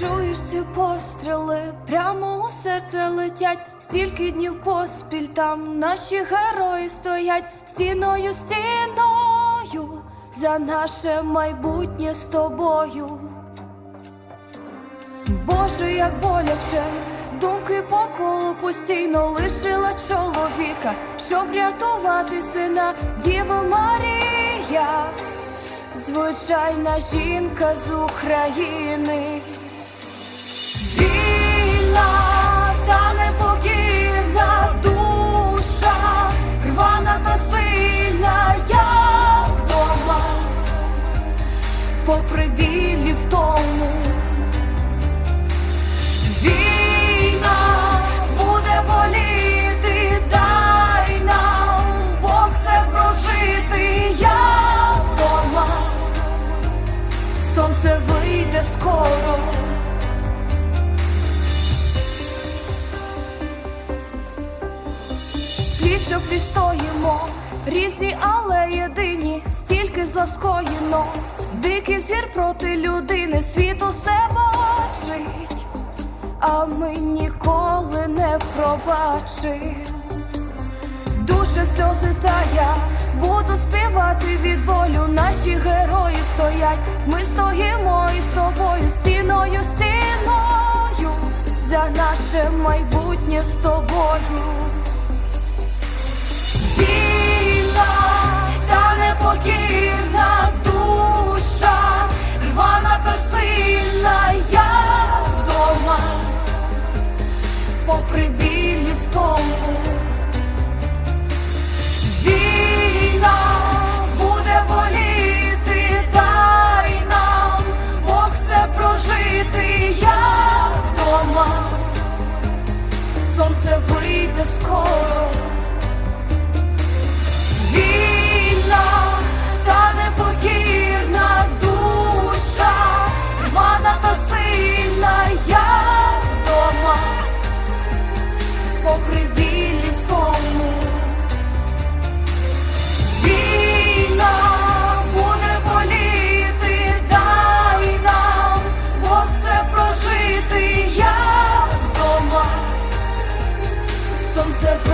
Чуєш ці постріли, прямо у серце летять, стільки днів поспіль там наші герої стоять. Стіною, стіною за наше майбутнє з тобою. Боже, як боляче, думки по колу постійно лишила чоловіка, щоб врятувати сина Діва Марія, звичайна жінка з України. Попри білі в тому. Війна буде боліти, дай нам Бог все прожити, я вдома, сонце вийде скоро. Пліч стоїмо, різні, але єдині, стільки зла скоєно, дикий звір проти людини, світ усе бачить, а ми ніколи не пробачим. Душе сльози та я буду співати від болю. Наші герої стоять. Ми стоїмо із тобою, стіною, стіною за наше майбутнє з тобою. Прожити, я вдома, сонце